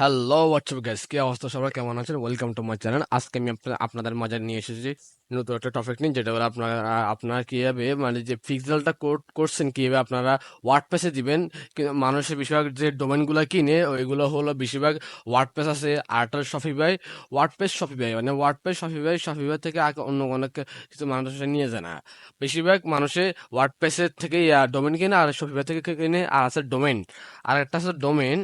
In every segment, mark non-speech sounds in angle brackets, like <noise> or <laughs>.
Hello WhatsApp guys কি অবস্থা? সবাই কেমন আছেন? ওয়েলকাম টু মাই চ্যানেল আজকে আমি আপনাদের মাঝে নিয়ে এসেছি নতুন একটা টপিক নিয়ে, যেটা হলো আপনারা আপনারা কীভাবে মানে যে পিক্সেলটা কোড করছেন, কীভাবে আপনারা ওয়ার্ডপ্রেসে দিবেন কিন্তু মানুষের বেশিরভাগ যে ডোমেনগুলো কিনে, ওইগুলো হলো বেশিরভাগ ওয়ার্ডপ্রেস আছে আর্টার শপিফাই ওয়ার্ডপ্রেস শপিফাই মানে ওয়ার্ডপ্রেস শপিফাই শপিফাই থেকে অন্য অনেক কিছু মানুষ নিয়ে যায় না। বেশিরভাগ মানুষে ওয়ার্ডপ্রেসের থেকে ডোমেন কিনে, আর শপিফাই থেকে কিনে, আর আছে ডোমেন আর একটা আছে ডোমেন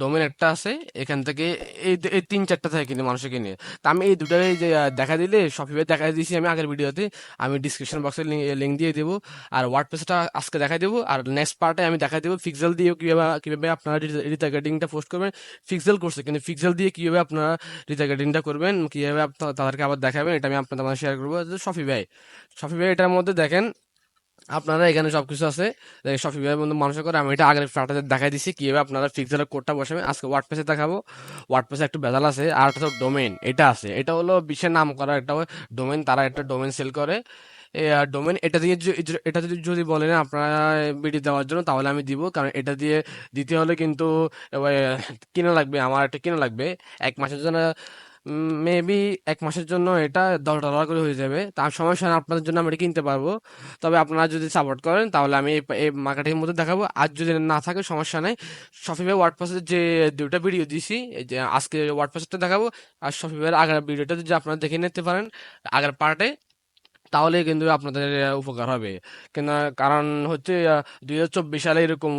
ডোমেন একটা আছে, এখান থেকে এই এই তিন চারটা থাকে কিনে মানুষে কিনে তা আমি এই দুটাই যে দেখা দিলে শপিফাই দেখা দিয়েছি আমি আগের ভিডিওতে আমি ডিসক্রিপশন বক্সে লিঙ্ক দিয়ে দেবো, আর ওয়ার্ডপ্রেসটা আজকে দেখা দেবো, আর নেক্সট পার্টে আমি দেখা দেবো পিক্সেল দিয়ে কীভাবে কীভাবে আপনারা রিটার্গেটিংটা পোস্ট করবেন ফিক্সেল করছে কিন্তু পিক্সেল দিয়ে কীভাবে আপনারা রিটার্গেটিংটা করবেন, কীভাবে আপনারা তাদেরকে আবার দেখাবেন, এটা আমি আপনাদের শেয়ার করব শপিফাই শপিফাই এটার মধ্যে দেখেন আপনারা এখানে সবকিছু আছে। শপিফাই বন্ধু মানুষ করে। আমি এটা আগের ফ্ল্যাটে দেখাই দিছি কীভাবে আপনারা পিক্সেলের কোডটা বসাবেন। আজকে ওয়ার্ডপ্রেসে দেখাবো। ওয়ার্ডপ্রেসে একটু ভেজাল আছে। আর একটা ডোমেন এটা আছে। এটা হলো বিশ্বের নাম করা একটা ডোমেন তারা একটা ডোমেন সেল করে। ডোমেন এটা দিয়ে এটা যদি যদি বলেন আপনারা বিডি দেওয়ার জন্য, তাহলে আমি দিব। কারণ এটা দিয়ে দিতে হলে কিন্তু কিনা লাগবে, আমার একটা কিনা লাগবে। এক মাসের জন্য মেবি এক মাসের জন্য এটা দশ ডলার করে হয়ে যাবে। তার সমস্যা নেই আপনাদের জন্য আমি এটা কিনতে পারব। তবে আপনারা যদি সাপোর্ট করেন, তাহলে আমি এই- মার্কেটের মধ্যে দেখাবো। আর যদি না থাকে, সমস্যা নেই। শপিফাই ওয়ার্ডপ্রেসের যে দুটা ভিডিও দিছি যে আজকে ওয়ার্ডপ্রেসটা দেখাবো। আর শপিফাইয়ের আগের ভিডিওটা যদি আপনারা দেখে নিতে পারেন, আগের পার্টে তাহলে কিন্তু আপনাদের উপকার হবে। কেন, কারণ হচ্ছে দুই হাজার চব্বিশ সালে এরকম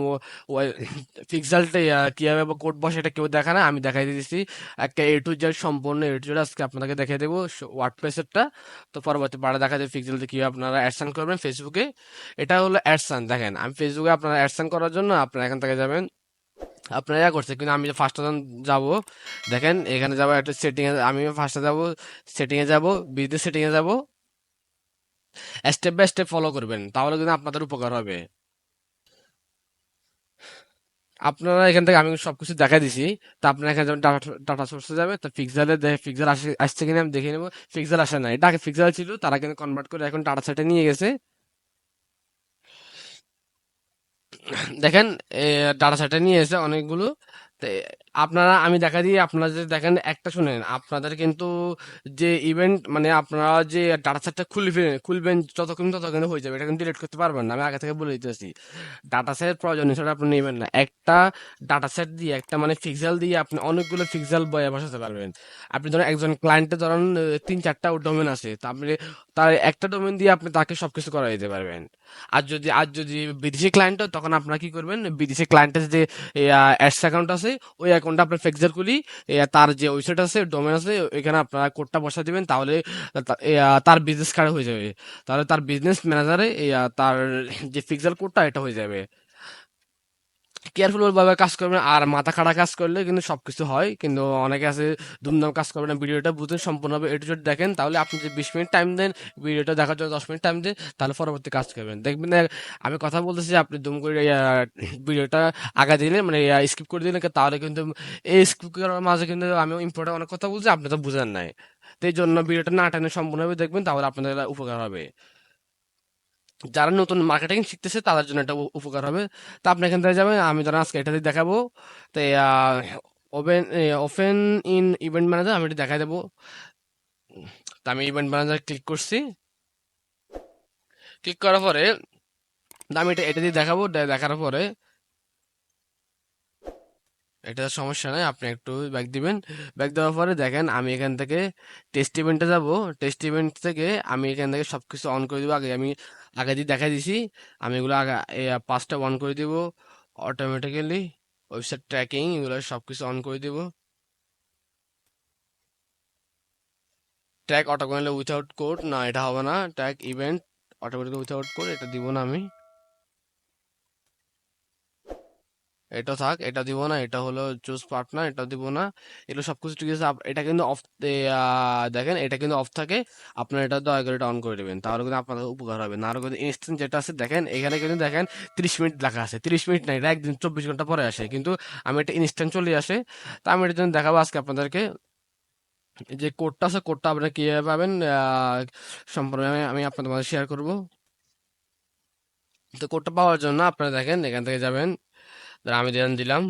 পিক্সেলটা <laughs> কীভাবে কোড বসে এটা কেউ দেখে না, আমি দেখাই দিয়েছি একটা এ টু জেড সম্পূর্ণ এ টু জেড আজকে আপনাদেরকে দেখিয়ে দেবো ওয়ার্ডপ্রেসেরটা তো পরবর্তী পাড়া দেখা যায় পিক্সেলতে কীভাবে আপনারা অ্যাডসান করবেন ফেসবুকে এটা হলো অ্যাডসান দেখেন, আমি ফেসবুকে আপনারা অ্যাডসান করার জন্য আপনারা এখান থেকে যাবেন। আপনারা ইয়া করছে কিন্তু আমি ফার্স্ট যাব। দেখেন, এখানে যাব, একটা সেটিংয়ে আমি ফার্স্টে যাব সেটিংয়ে যাব বিজনেস সেটিংয়ে যাব। স্টেপ বাই স্টেপ ফলো করবেন, তাহলে কিন্তু আপনাদের উপকার হবে। আপনারা এখান থেকে আমি সবকিছু দেখা দিছি, তা আপনারা এখানে যেমন ডাটা ডাটা সোর্সে যাবে, তো পিক্সেলে দেখে পিক্সেল আসে, আসছে কিনা আমি দেখে নেব। পিক্সেল আসে না এটা আগে পিক্সেল ছিল, তারা কিন্তু কনভার্ট করে এখন ডাটা সেটে নিয়ে গেছে। দেখেন ডাটা সেটে নিয়ে এসে অনেকগুলো আপনারা, আমি দেখা দিই, আপনারা যদি দেখেন, একটা শুনেন, আপনাদের কিন্তু যে ইভেন্ট মানে আপনারা যে ডাটা সেটটা খুলবেন খুলবেন যতক্ষণ ততক্ষণ হয়ে যাবে, এটা কিন্তু ডিলিট করতে পারবেন না। আমি আগে থেকে বলে দিতেছি ডাটা সেট প্রয়োজন হিসেবে আপনি নেবেন না। একটা ডাটা সেট দিয়ে, একটা মানে পিক্সেল দিয়ে আপনি অনেকগুলো পিক্সেল বয়ে বসাতে পারবেন। আপনি ধরেন, একজন ক্লায়েন্টে ধরেন তিন চারটা ডোমেন আছে, তা আপনি তার একটা ডোমেন দিয়ে আপনি তাকে সব কিছু করা দিতে পারবেন। আর যদি আর যদি বিদেশি ক্লায়েন্ট তখন আপনারা কি করবেন? বিদেশি ক্লায়েন্টের যে অ্যাডস অ্যাকাউন্ট আছে, ওই অ্যাকাউন্টে আপনার ফেক্সার খুলি তার যে ওয়েবসাইট আছে ডোমেন আছে এখানে আপনারা কোডটা বসা দেবেন, তাহলে তার বিজনেস কার্ড হয়ে যাবে। তাহলে তার বিজনেস ম্যানেজারে তার যে ফিক্সার কোডটা এটা হয়ে যাবে। কেয়ারফুল ভাবে কাজ করবেন আর মাথা খাড়া কাজ করলে কিন্তু সবকিছু হয়। কিন্তু অনেকে আছে দুমদাম কাজ করবেন না। ভিডিওটা বুঝেন সম্পূর্ণভাবে। এটু যদি দেখেন, তাহলে আপনি যদি বিশ মিনিট টাইম দেন, ভিডিওটা দেখার জন্য দশ মিনিট টাইম দেন, তাহলে পরবর্তী কাজ করবেন। দেখবেন আমি কথা বলতেছি, আপনি দুম করে ভিডিওটা আগা দিলেন মানে স্কিপ করে দিলেন, তাহলে কিন্তু এই স্কিপ করার মাঝে কিন্তু আমি ইম্পর্টেন্ট অনেক কথা বলছি, আপনি তো বুঝেন নাই। তো এই জন্য ভিডিওটা না টানে সম্পূর্ণভাবে দেখবেন, তাহলে আপনাদের উপকার হবে। যারা নতুন মার্কেটিং শিখতেছে, তাদের জন্য এটা উপকার হবে। তা আপনি এখান থেকে যাবেন, আমি ধরেন আজকে এটা দিয়ে দেখাবো। তো open open in event manager আমি এটা দেখাই দেবো। তা আমি ইভেন্ট ম্যানেজার ক্লিক করছি। ক্লিক করার পরে আমি এটা এটা দিয়ে দেখাবো দেখার পরে এটা সমস্যা নাই, আপনি একটু ব্যাক দিবেন। ব্যাক দেওয়ার পরে দেখেন আমি এখান থেকে টেস্ট ইভেন্টে যাব। টেস্ট ইভেন্ট থেকে আমি এখান থেকে সব কিছু অন করে দেবো। আগে আমি, আগে দিয়ে দেখা দিছি, আমি এগুলো আগে পাঁচটা অন করে দিব। অটোমেটিক্যালি ওয়েবসাইট ট্র্যাকিং এগুলো সব কিছু অন করে দেবো। ট্র্যাক অটোমেটিক্যালি উইথাউট কোড না, এটা হবে না। Track event automatically without code এটা দিব না আমি। এটা থাক, এটা দিব না, এটা হলো চুজ পার্টনার এটা দিব না, এগুলো সব কিছু ঠিক আছে। এটা কিন্তু অফ দেখেন, এটা কিন্তু অফ থাকে, আপনার এটা দয়া করে এটা অন করে দেবেন, তাহলে কিন্তু আপনাদের উপকার হবে। না কিন্তু ইনস্ট্যান্ট যেটা আছে, দেখেন, এখানে কিন্তু দেখেন, তিরিশ মিনিট লেখা আছে, তিরিশ মিনিট নাই, এটা একদিন চব্বিশ ঘণ্টা পরে আসে, কিন্তু আমি এটা ইনস্ট্যান্ট চলে আসে, তা আমি এটার জন্য দেখাবো আজকে আপনাদেরকে। যে কোডটা আছে কোডটা আপনারা কীভাবে পাবেন সম্পর্কে আমি আমি আপনাদের মাঝে শেয়ার করব। তো কোডটা পাওয়ার জন্য আপনারা দেখেন, এখান থেকে যাবেন আমি যেন দিলাম।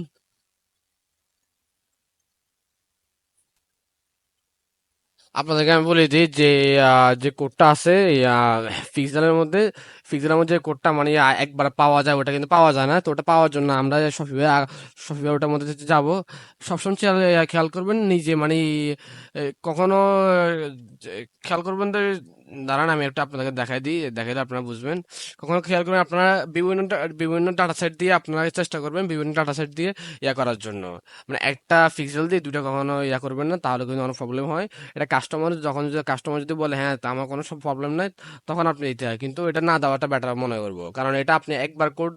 আপনাদেরকে আমি বলে দিই যে যে কোডটা আছে ফিক্সারের মধ্যে ফিক্সারের মধ্যে যে কোডটা মানে একবার পাওয়া যায়, ওটা কিন্তু পাওয়া যায় না। তো ওটা পাওয়ার জন্য আমরা সফটওয়্যার সফটওয়্যার ওটার মধ্যে যাব সবসময় খেয়াল খেয়াল করবেন নিজে মানে কখনো খেয়াল করবেন দাঁড়ান, আমি একটা আপনাদেরকে দেখাই দিই দেখাই দিই, আপনারা বুঝবেন। কখনো খেয়াল করবেন, আপনারা বিভিন্ন বিভিন্ন ডাটা সেট দিয়ে আপনারা চেষ্টা করবেন বিভিন্ন ডাটা সেট দিয়ে ইয়া করার জন্য। মানে একটা ফিক্সেল দিয়ে দুটো কখনো ইয়া করবেন না, তাহলে কিন্তু অনেক প্রবলেম হয়। এটা কাস্টমার যখন যদি কাস্টমার যদি বলে হ্যাঁ তা আমার কোনো সব প্রবলেম নাই, তখন আপনি দিতে হয়। কিন্তু এটা না দেওয়াটা বেটার মনে করব। কারণ এটা আপনি একবার কোড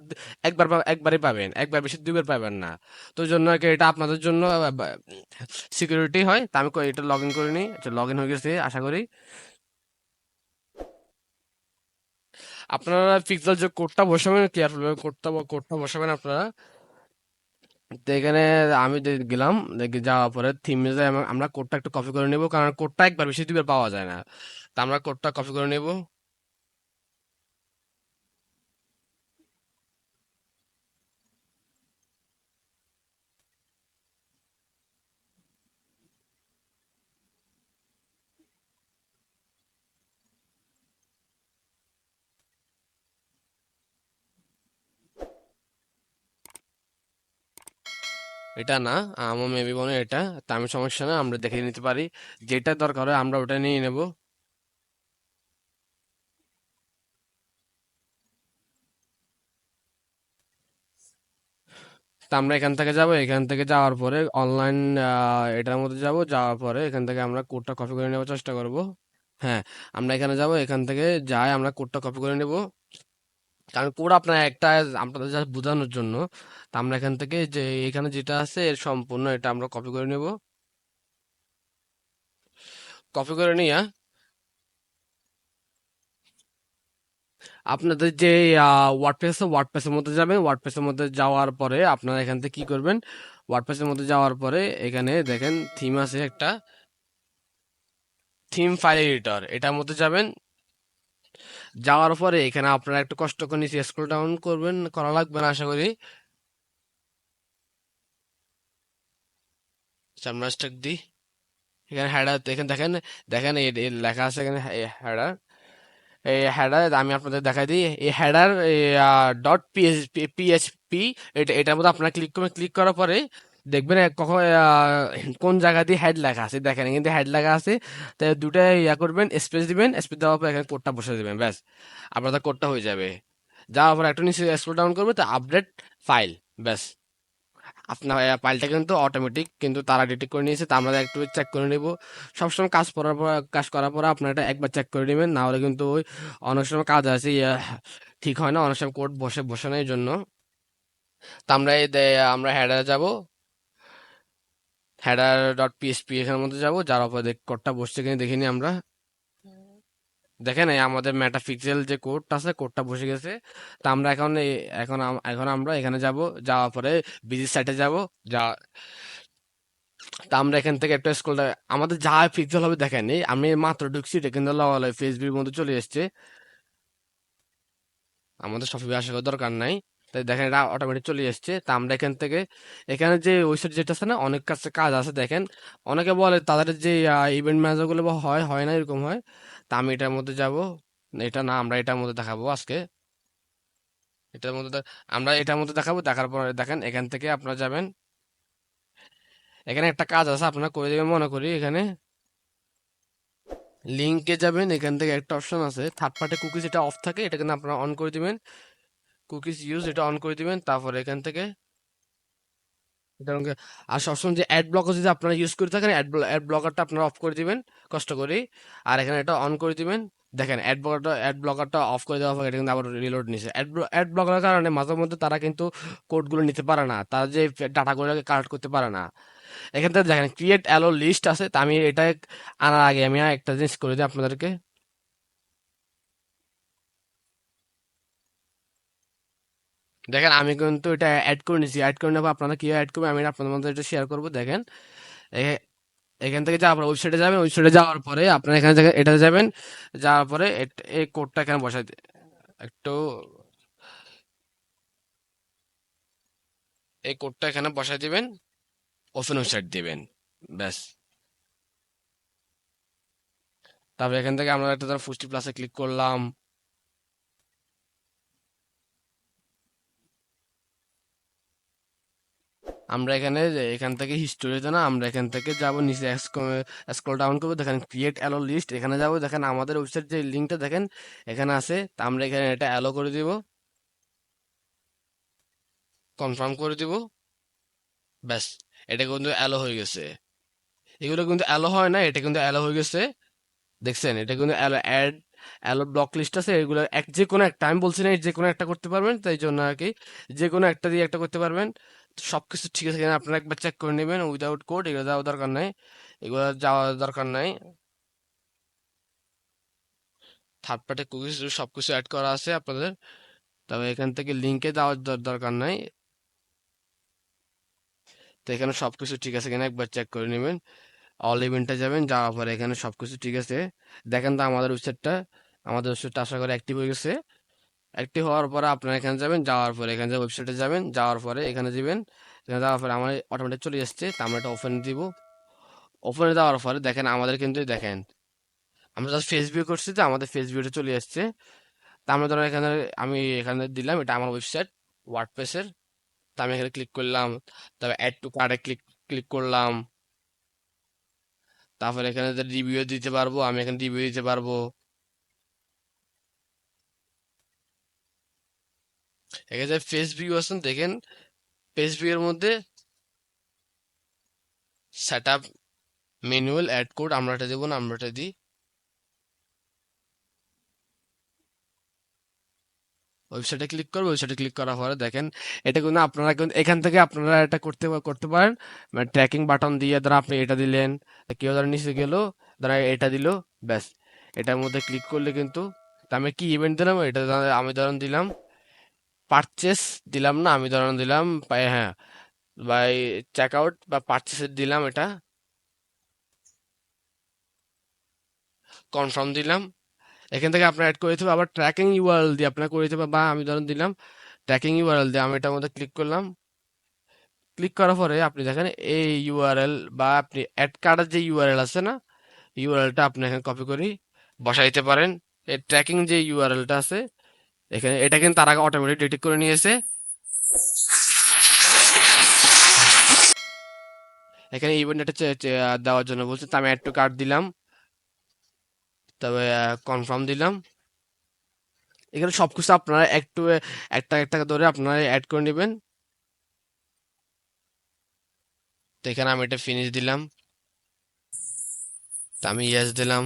একবার একবারই পাবেন, একবার বেশি দুইবার পাবেন না। তো জন্য এটা আপনাদের জন্য সিকিউরিটি হয়। তা আমি এটা লগ ইন করে নিই লগ ইন হয়ে গেছে, আশা করি। আপনারা পিক্সেল যে কোডটা বসাবেন কেয়ারফুল কোডটা কোডটা বসাবেন আপনারা। তো এখানে আমি গেলাম, দেখি যাওয়ার পরে থিম আমরা কোডটা একটু কপি করে নেব, কারণ কোডটা একবার বেশি দুবার পাওয়া যায় না। তা আমরা কোডটা কপি করে নেব। এটা না, আমার মেবি মনে এটা, তা আমি সমস্যা না, আমরা দেখে নিতে পারি। যেটা দরকার হয় আমরা ওটা নিয়ে নেব। তা আমরা এখান থেকে যাব, এখান থেকে যাওয়ার পরে অনলাইন এটার মধ্যে যাব, যাওয়ার পরে এখান থেকে আমরা কোডটা কপি করে নেওয়ার চেষ্টা করব। হ্যাঁ আমরা এখানে যাব, এখান থেকে যাই, আমরা কোডটা কপি করে নেব। কারণ কোড আপনার একটা আপনাদের জাস্ট বোঝানোর জন্য, তা আমরা এখান থেকে যে, এখানে যেটা আছে এর সম্পূর্ণ এটা আমরা কপি করে নেব। কপি করে নিয়ে আপনাদের যে ওয়ার্ডপ্রেস ওয়ার্ডপ্রেসের মধ্যে যাবেন। ওয়ার্ডপ্রেসের মধ্যে যাওয়ার পরে আপনারা এখান থেকে কি করবেন? ওয়ার্ডপ্রেসের মধ্যে যাওয়ার পরে এখানে দেখেন থিম আছে একটা। থিম ফাইল এডিটর এটার মধ্যে যাবেন। যাওয়ার পরে এখানে আপনারা একটু কষ্ট করে নিচে স্ক্রল ডাউন করবেন, করা লাগবে না আশা করি। সামরাস্টাক দি এখানে হেডার এখানে দেখেন দেখেন লেখা আছে এখানে হেডার এই হেডার আমি আপনাদের দেখাই দিই। এই হেডার ডট পিএইচপি এটা, এটার মধ্যে আপনারা ক্লিক করবেন। ক্লিক করার পরে দেখবেন কখন কোন জায়গা দিয়ে হেড লেখা আছে। দেখেন কিন্তু হেড লেখা আছে, তো দুটা ইয়া করবেন স্পেস দিবেন স্পেস দেওয়ার পর এখানে কোডটা বসে দেবেন, ব্যাস। আপনাদের কোডটা হয়ে যাবে। যাওয়ার পর একটু নিচে স্ক্রল ডাউন করবে, তো আপডেট ফাইল ব্যাস। আপনার ফাইলটা কিন্তু অটোমেটিক কিন্তু তারা ডিটেক্ট করে নিয়েছে, তা আমরা একটু চেক করে নেব। সবসময় কাজ করার পর, কাজ করার পর আপনার এটা একবার চেক করে নেবেন, না হলে কিন্তু ওই অনেক সময় কাজ আছে ঠিক হয় না, অনেক সময় কোড বসে বসে না এই জন্য তা আমরা আমরা হেডার যাব। হেডার ডট পিএসপি এখানের মধ্যে যাব, যার দেখ কোডটা বসছে কিনা দেখিনি আমরা। দেখেন এই আমাদের মেটাপিক্সেল যে কোডটা আছে কোডটা বসে গেছে। তা আমরা এখন এখন এখন আমরা এখানে যাব, যাওয়ার পরে বিজি সাইটে যাব, যা তা আমরা এখান থেকে একটা স্কুল আমাদের যা পিক্সেল হবে দেখেন আমি মাত্র ঢুকছি, এটা কিন্তু লাগালে ফেসবুকের মধ্যে চলে এসছে। আমাদের সফটওয়্যার আসা করার দরকার নাই। তাই দেখেন এটা অটোমেটিক চলে এসছে। তা আমরা এখান থেকে, এখানে যে ওয়েবসাইট যেটা আছে না, অনেক কাছে কাজ আছে দেখেন। অনেকে বলে তাদের যে ইভেন্ট ম্যানেজারগুলো হয় হয় না এরকম হয়। তা আমি এটার মধ্যে যাব। এটা না, আমরা এটার মধ্যে দেখাবো আজকে। এটার মধ্যে আমরা এটার মধ্যে দেখাবো, দেখার পর দেখেন, এখান থেকে আপনারা যাবেন। এখানে একটা কাজ আছে, আপনারা করে দেবেন, মনে করি এখানে। লিঙ্কে যাবেন, এখান থেকে একটা অপশন আছে। থার্ড পার্টি কুকিজ এটা অফ থাকে এটা কিন্তু আপনারা অন করে দিবেন। কুকিজ ইউজ, এটা অন করে দিবেন, তারপর এখান থেকে আর সবসময় যে অ্যাড ব্লকার যদি আপনারা ইউজ করে থাকেন অ্যাড অ্যাড ব্লকারটা আপনারা অফ করে দিবেন, কষ্ট করে আর এখানে এটা অন করে দিবেন। দেখেন অ্যাড ব্লকারটা অ্যাড ব্লকারটা অফ করে দেওয়া হয় এটা কিন্তু আবার রিলোড নিছে। অ্যাড অ্যাড ব্লকারের কারণে মাঝে মধ্যে তারা কিন্তু কোডগুলো নিতে পারে না। তারা যে ডাটাগুলো কালেক্ট করতে পারে না। এখান থেকে দেখেন ক্রিয়েট অ্যালো লিস্ট আছে, তা আমি এটা আনার আগে আমি একটা জিনিস করে দিই আপনাদেরকে। দেখেন, আমি কিন্তু এটা অ্যাড করে নিয়েছি অ্যাড করে নেব আপনারা কীভাবে অ্যাড করবেন, আমি আপনাদের মধ্যে এটা শেয়ার করব, দেখেন। এখান থেকে যাওয়ার পর ওয়েবসাইটে যাবেন ওয়েবসাইটে যাওয়ার পরে আপনারা এখানে থেকে এটাতে যাবেন। যাওয়ার পরে এই কোডটা এখানে বসাই একটু এই কোডটা এখানে বসাই দিবেন ওপেন ওয়েবসাইট দিবেন, ব্যাস। তারপরে এখান থেকে আমরা একটা ধর ফুষ্টি প্লাসে ক্লিক করলাম। আমরা এখানে এখান থেকে হিস্টোরিতে না, আমরা এখান থেকে যাব, নিচে স্ক্রল ডাউন করব, দেখেন ক্রিয়েট অ্যালো লিস্ট এখানে যাব, দেখেন আমাদের ওয়েবসাইট যে লিঙ্কটা দেখেন, এখানে আছে, তা আমরা এখানে এটা অ্যালো করে দিব। কনফার্ম করে দিব। ব্যাস, এটা কিন্তু অ্যালো হয়ে গেছে। এগুলো কিন্তু অ্যালো হয় না, এটা কিন্তু অ্যালো হয়ে গেছে। দেখছেন, এটা কিন্তু allow ad allow block list আছে, এগুলো এক যে কোনো একটা, আমি বলছি না যে কোনো একটা করতে পারবেন, তাই জন্য আর কি যে কোনো একটা দিয়ে একটা করতে পারবেন। সব কিছু ঠিক আছে কিনা আপনারা একবার চেক করে নেবেন উইদাউট কোড এগুলো যাওয়ার দরকার নাই। এগুলো যাওয়ার দরকার নাই। থার্ড পার্টি কুকিজ সব কিছু অ্যাড করা আছে আপনাদের। তবে এখান থেকে লিঙ্কে যাওয়ার দরকার নাই। তো এখানে সব কিছু ঠিক আছে কিনা একবার চেক করে নেবেন। অল ইভেন্টে যাবেন, যাওয়ার পরে এখানে সব কিছু ঠিক আছে। দেখেন তো আমাদের ওয়েবসাইটটা আমাদের ওয়েবসাইটটা আশা করি অ্যাক্টিভ হয়ে গেছে। অ্যাক্টিভ হওয়ার পরে আপনারা এখানে যাবেন, যাওয়ার পরে এখানে ওয়েবসাইটে যাবেন, যাওয়ার পরে এখানে দিবেন এখানে যাওয়ার পরে আমার অটোমেটিক চলে যাচ্ছে তা আমরা এটা ওপেন দিব। ওপেনে যাওয়ার পরে দেখেন আমাদের কিন্তু দেখেন, আমরা জাস্ট ফেস ভিউ করছি তো, আমাদের ফেস ভিউটা চলে আসছে তা আমরা ধরো এখানে, আমি এখানে দিলাম, এটা আমার ওয়েবসাইট ওয়ার্ডপ্রেসের তা আমি এখানে ক্লিক করলাম, তারপর অ্যাড টু কার্ডে ক্লিক ক্লিক করলাম। তারপর এখানে রিভিউ দিতে পারব, আমি এখানে রিভিউ দিতে পারব। এখানে যে ফেস ভিউ আছেন দেখেন ফেস ভিউ এর মধ্যে set up manual add code আমরা এটা দেবো না আমরা এটা দিই ওয়েবসাইটে ক্লিক করব ওয়েবসাইটে ক্লিক করার পরে দেখেন, এটা কিন্তু আপনারা কিন্তু এখান থেকে আপনারা এটা করতে করতে পারেন। মানে ট্র্যাকিং বাটন দিয়ে ধরো আপনি এটা দিলেন, কেউ ধরো নিচে গেল, ধরো এটা দিল, ব্যাস। এটার মধ্যে ক্লিক করলে কিন্তু আমি কি ইভেন্ট দিলাম? এটা আমি ধরুন দিলাম পারচেস দিলাম না, আমি ধরুন দিলাম হ্যাঁ বাই চেক আউট বা পারচেসের দিলাম এটা। কনফার্ম দিলাম। এখান থেকে আপনার অ্যাড করে দিতে হবে। আবার ট্র্যাকিং ইউআরএল দিয়ে আপনার করে দিতে হবে বা আমি ধরুন দিলাম ট্র্যাকিং ইউআরএল দিয়ে আমি এটার মধ্যে ক্লিক করলাম। ক্লিক করার পরে আপনি দেখেন এই ইউআরএল বা আপনি অ্যাড কার্ডের যে ইউআরএল আছে না ইউআরএলটা আপনি এখানে কপি করে বসাইতে পারেন। এই ট্র্যাকিং যে ইউআরএলটা আছে এখানে এটা কিন্তু তার আগে অটোমেটিক ডিটেক্ট করে নিয়েছে। এখানে ইভেন্ট দেওয়ার জন্য বলছে আমি অ্যাড টু কার্ড দিলাম। তবে কনফার্ম দিলাম। এখানে সব কিছু আপনারা একটু একটা একটা ধরে আপনারা অ্যাড করে নেবেন। তো এখানে আমি এটা ফিনিশ দিলাম। তো আমি ইয়েস দিলাম।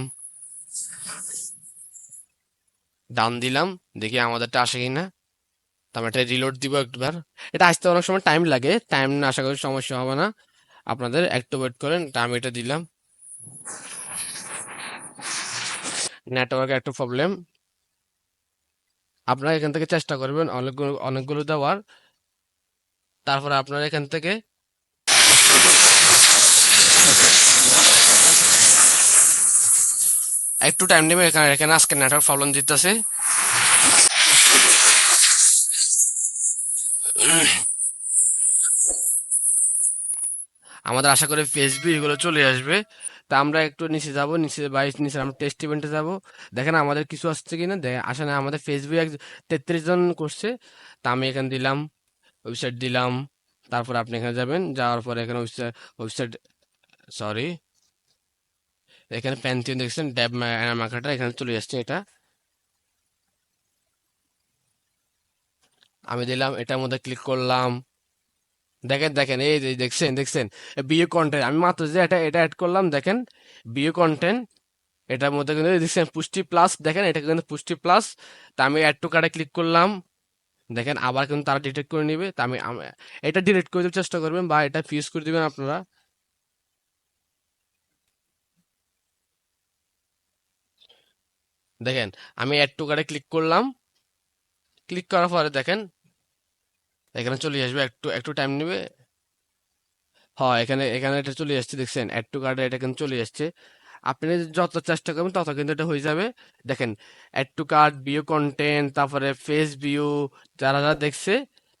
ডান দিলাম, দেখি আমাদেরটা আসে কিনা। তো আমি এটা রিলোড দিব একবার। এটা আসতে অনেক সময় টাইম লাগে টাইম না আশা করি সমস্যা হবে না। আপনাদের একটু ওয়েট করেন আমি এটা দিলাম। নেটওয়ার্কে একটু প্রবলেম আপনারা এখান থেকে চেষ্টা করবেন অনেকগুলো অনেকগুলো দেওয়ার। তারপরে আপনারা এখান থেকে একটু টাইম নেবে, এখানে এখানে আজকে নেটওয়ার্ক প্রবলেম দিতেছে। আমাদের আশা করি ফেসবুক এগুলো চলে আসবে। তা আমরা একটু নিচে যাব, নিচে বাইশ নিচে আমরা টেস্ট ইভেন্টে যাব। দেখেন আমাদের কিছু আসছে কিনা দেখ আসে না, আমাদের ফেসবুক এক তেত্রিশ জন করছে। তা আমি এখানে দিলাম ওয়েবসাইট দিলাম। তারপর আপনি এখানে যাবেন, যাওয়ার পরে এখানে ওয়েবসাইট ওয়েবসাইট সরি এখানে প্যান্থিয়ন দেখছেন ড্যাব মার্কেটার এখানে চলে আসছে এটা। আমি দিলাম, এটার মধ্যে ক্লিক করলাম। দেখেন দেখেন, এই যে দেখছেন দেখছেন বিয়ে কন্টেন্ট আমি মাত্র যে এটা এটা অ্যাড করলাম, দেখেন বিয়ে কন্টেন্ট এটার মধ্যে কিন্তু দেখছেন পুষ্টি প্লাস দেখেন এটা কিন্তু পুষ্টি প্লাস তা আমি অ্যাড টু কার্ডে ক্লিক করলাম। দেখেন, আবার কিন্তু তারা ডিটেক্ট করে নেবে। তা আমি এটা ডিলিট করে দেওয়ার চেষ্টা করবেন বা এটা ফিউজ করে দিবেন আপনারা। দেখেন, আমি অ্যাড টু কার্ডে ক্লিক করলাম। ক্লিক করার পরে দেখেন, এখানে চলে আসবে একটু একটু টাইম নেবে। হ্যাঁ এখানে এখানে এটা চলে আসছে, দেখছেন অ্যাড টু কার্ডে এটা কিন্তু চলে আসছে। আপনি যত চেষ্টা করবেন, তত কিন্তু এটা হয়ে যাবে। দেখেন add to cart view content তারপরে ফেস ভিউ যারা যারা দেখছে,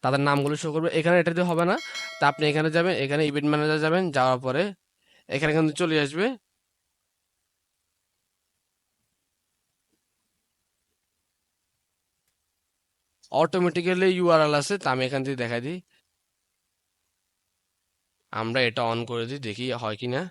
তাদের নামগুলো শো করবে। এখানে এটা দিয়ে হবে না। তা আপনি এখানে যাবেন, এখানে ইভেন্ট ম্যানেজার যাবেন, যাওয়ার পরে এখানে কিন্তু চলে আসবে। অটোমেটিক্যালি ইউআরএল আছে, তা আমি এখান থেকে দেখাই দিই। আমরা এটা অন করে দিই, দেখি হয় কি না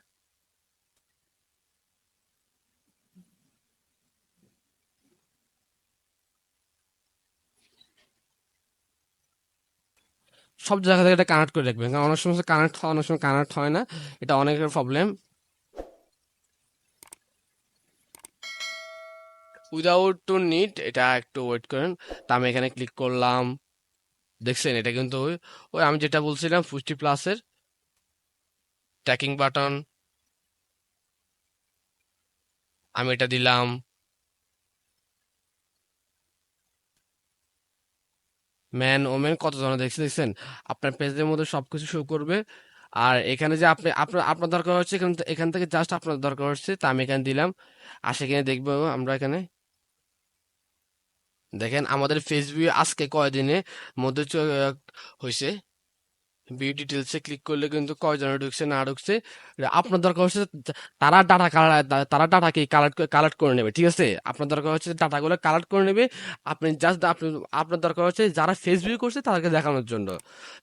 সব জায়গা থেকে এটা কানেক্ট করে রাখবেন, কারণ অনেক সময় কানেক্ট হয়, অনেক সময় কানেক্ট হয় না, এটা অনেকের প্রবলেম উইদাউট টু নিড এটা একটু ওয়েট করেন। তা আমি এখানে ক্লিক করলাম। দেখছেন, এটা কিন্তু ওই ওই আমি যেটা বলছিলাম ফিফটি প্লাসের ট্র্যাকিং বাটন আমি এটা দিলাম। ম্যান ওমেন কতজন দেখছে দেখছেন আপনার পেজের মধ্যে সবকিছু শো করবে। আর এখানে যে আপনি আপনার আপনার দরকার হচ্ছে, এখান এখান থেকে জাস্ট আপনার দরকার হচ্ছে, তা আমি এখানে দিলাম। আর সেখানে দেখব আমরা এখানে। দেখেন, আমাদের ফেসবুক আজকে কয়দিনে মধ্যে হয়েছে ভিউ ডিটেলসে ক্লিক করলে কিন্তু কয়জনে ঢুকছে, না ঢুকছে আপনার দরকার হচ্ছে তারা ডাটা তারা ডাটাকে কালেক্ট কালেক্ট করে নেবে, ঠিক আছে? আপনার দরকার হচ্ছে ডাটাগুলো কালেক্ট করে নেবে, আপনি জাস্ট আপনি, আপনার দরকার হচ্ছে যারা ফেসবুক করছে তাদেরকে দেখানোর জন্য।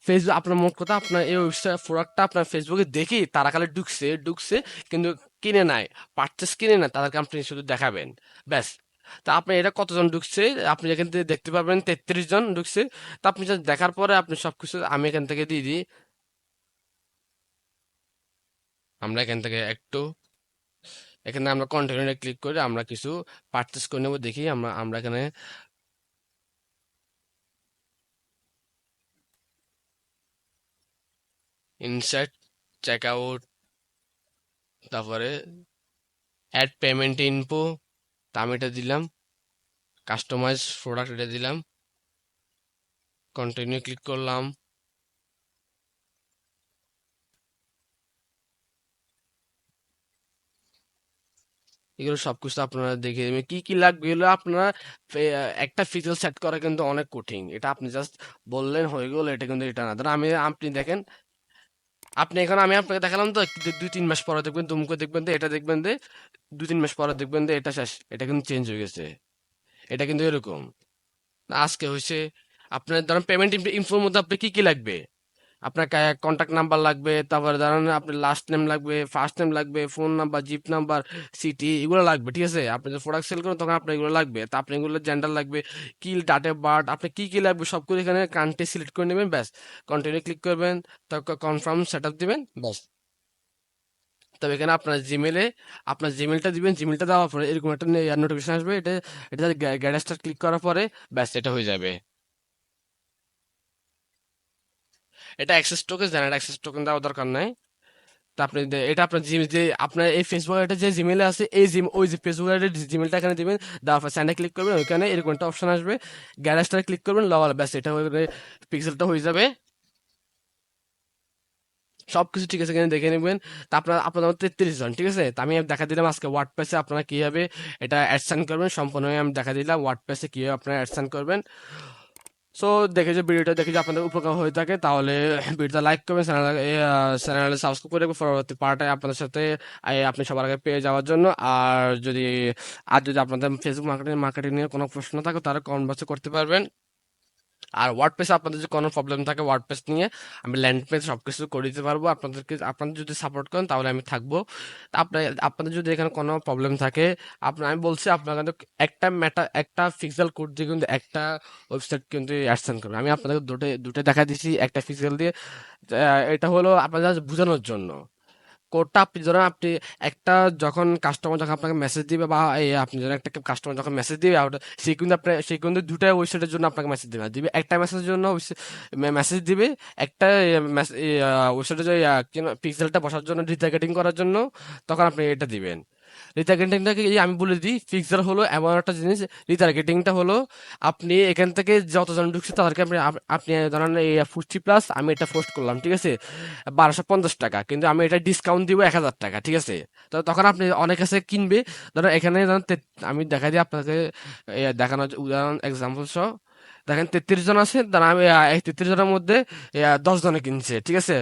ফেসবুক আপনার মোট কথা আপনার এই ওয়েবসাইট প্রোডাক্টটা আপনার ফেসবুকে দেখি তারা খালি ঢুকছে ঢুকছে, কিন্তু কিনে নাই পারচেস কিনে না তাদেরকে আপনি শুধু দেখাবেন, ব্যাস। তা আপনি এটা কতজন ঢুকছে? আপনি এখান থেকে দেখতে পারবেন তেত্রিশ জন ঢুকছে। তা আপনি দেখার পরে আপনি সবকিছু আমি এখান থেকে দিয়ে দিই। আমরা এখান থেকে একটু এখানে আমরা কন্টিনিউতে ক্লিক করে আমরা কিছু পারচেস করে নেব, দেখি আমরা আমরা এখানে ইনসার্ট চেক আউট তারপরে অ্যাড পেমেন্ট ইনফো আমি এটা দিলাম কাস্টমাইজ প্রোডাক্ট এটা দিলাম কন্টিনিউ ক্লিক করলাম। এগুলো সবকিছু আপনারা দেখে নেবেন। কি কি লাগবে? এগুলো আপনারা একটা ফিচার সেট করা কিন্তু অনেক কঠিন। এটা আপনি জাস্ট বললেন হয়ে গেল, এটা কিন্তু এটা না। ধরুন আমি, আপনি দেখেন আপনি এখন আমি আপনাকে দেখালাম তো দুই, তিন মাস পরে দেখবেন তুমুকে দেখবেন তো, এটা দেখবেন যে দুই তিন মাস পরে দেখবেন যে এটা শেষ। এটা কিন্তু চেঞ্জ হয়ে গেছে। এটা কিন্তু এরকম। আজকে হয়েছে আপনার ধরেন পেমেন্ট ইনফোর মধ্যে আপনি কি কি লাগবে? আপনার কন্ট্যাক্ট নাম্বার লাগবে, তারপরে ধরেন আপনার লাস্ট নেম লাগবে ফার্স্ট নেম লাগবে phone number zip number city এগুলো লাগবে, ঠিক আছে? আপনি যখন প্রোডাক্ট সেল করেন, তখন আপনার এগুলো লাগবে। তা আপনি এগুলো জেন্ডার লাগবে কি ডাটে বার্ড আপনি কী কী লাগবে সবগুলো এখানে কান্ট্রি সিলেক্ট করে নেবেন, ব্যাস। কন্টিনিউ ক্লিক করবেন, তারপর কনফার্ম সেট আপ দেবেন, ব্যাস। তবে এখানে আপনার জিমেলে আপনার জিমেলটা দিবেন জিমেলটা দেওয়ার পরে এরকম একটা নোটিফিকেশন আসবে, এটা এটা গ্যারেজটা ক্লিক করার পরে, ব্যাস, এটা হয়ে যাবে। এটা অ্যাক্সেস টোকেন জানেন অ্যাক্সেস টোকেন দেওয়ার দরকার নাই। তা আপনি এটা আপনার জিম যে আপনার এই ফেসবুক এটা যে জিমেলে আছে, এই জিম ওই যে ফেসবুক জিমেলটা এখানে দিবেন, দেওয়ার পর স্যান্ডে ক্লিক করবেন, ওইখানে এরকম একটা অপশন আসবে। গ্যারেজটা ক্লিক করবেন লওয়াল ব্যাস, এটা হয়ে পিক্সেলটা হয়ে যাবে। সব কিছু ঠিক আছে এখানে দেখে নেবেন। তা আপনার আপনার তেত্রিশ জন, ঠিক আছে? তা আমি দেখা দিলাম আজকে ওয়ার্ড পেসে আপনারা কীভাবে এটা অ্যাডসান করবেন। সম্পূর্ণ আমি দেখা দিলাম ওয়ার্ড পেসে কীভাবে আপনারা অ্যাডসান করবেন। সো দেখে যে ভিডিওটা দেখে যে আপনাদের উপকার হয়ে থাকে, তাহলে ভিডিওটা লাইক করবেন চ্যানেল চ্যানেল সাবস্ক্রাইব করে পরবর্তী পার্টে আপনাদের সাথে আপনি সবার আগে পেয়ে যাওয়ার জন্য। আর যদি আর যদি আপনাদের ফেসবুক মার্কেটিং মার্কেটিং নিয়ে কোনো প্রশ্ন থাকে তারা কমেন্ট বক্সে করতে পারবেন। আর ওয়ার্ডপ্রেসে আপনাদের যদি কোনো প্রবলেম থাকে ওয়ার্ডপ্রেস নিয়ে আমি ল্যান্ড পেজ সব কিছু করে দিতে পারব। আপনাদেরকে আপনাদের যদি সাপোর্ট করেন তাহলে আমি থাকব। আপনার, আপনাদের যদি এখানে কোনো প্রবলেম থাকে আপনার আমি বলছি আপনার কিন্তু একটা ম্যাটার একটা ফিক্সাল কোড দিয়ে কিন্তু একটা ওয়েবসাইট কিন্তু অ্যাডসেন্ড করবে আমি আপনাদের দুটো দুটো দেখা দিচ্ছি একটা ফিক্সাল দিয়ে। এটা হলো আপনাদের বোঝানোর জন্য। কোডটা আপনি ধরেন আপনি একটা যখন কাস্টমার যখন আপনাকে মেসেজ দিবে বা আপনি যখন একটা কাস্টমার যখন মেসেজ দিবে সেই কিন্তু আপনার সেই কিন্তু দুটা ওয়েবসাইটের জন্য আপনাকে মেসেজ দিবে। দিবে একটা মেসেজের জন্য মেসেজ দিবে, একটা ওয়েবসাইটে পিক্সেলটা বসার জন্য রিটার্গেটিং করার জন্য, তখন আপনি এটা দিবেন। রিটার্গেটিংটাকে আমি বলে দিই পিক্সেল হলো এমন একটা জিনিস রিটার্গেটিংটা হলো আপনি এখান থেকে যতজন ঢুকছে তাদেরকে আপনি আপনি ধরেন এই ফুষ্টি প্লাস আমি এটা পোস্ট করলাম, ঠিক আছে? বারোশো পঞ্চাশ টাকা, কিন্তু আমি এটা ডিসকাউন্ট দিব এক হাজার টাকা, ঠিক আছে? তো তখন আপনি অনেক কাছে কিনবে, ধরেন এখানে ধরেন আমি দেখা দিই আপনাকে দেখানো উদাহরণ এক্সাম্পল সহ। দেখেন তেত্রিশ জন আছে তারা আমি তেত্রিশ জনের মধ্যে দশ জনে কিনছে, ঠিক আছে?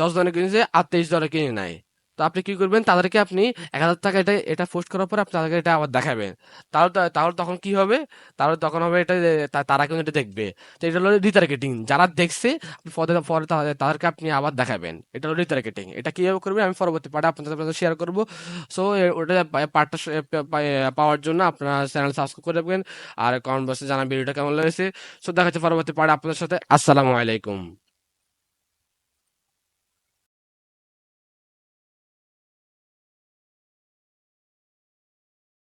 দশ জনে কিনছে, আর তেইশ জনে কিনে নাই। তো আপনি কি করবেন? তাদেরকে আপনি এক হাজার টাকা এটা এটা পোস্ট করার পর আপনি তাদেরকে এটা আবার দেখাবেন। তাহলে তাহলে তখন কি হবে? তাহলে তখন হবে এটা তারা কিন্তু এটা দেখবে। তো এটা হলো রিটার্গেটিং যারা দেখছে পরে পরে তাদেরকে আপনি আবার দেখাবেন। এটা হলো রিটার্গেটিং এটা কীভাবে করবেন? আমি পরবর্তী পার্টে আপনাদের সাথে শেয়ার করব। সো ওটা পার্টটা পাওয়ার জন্য আপনারা চ্যানেল সাবস্ক্রাইব করে রাখবেন। আর কমেন্ট বক্সে জানা ভিডিওটা কেমন লেগেছে। সো দেখা হচ্ছে পরবর্তী পার্টে আপনাদের সাথে। আসসালামু আলাইকুম।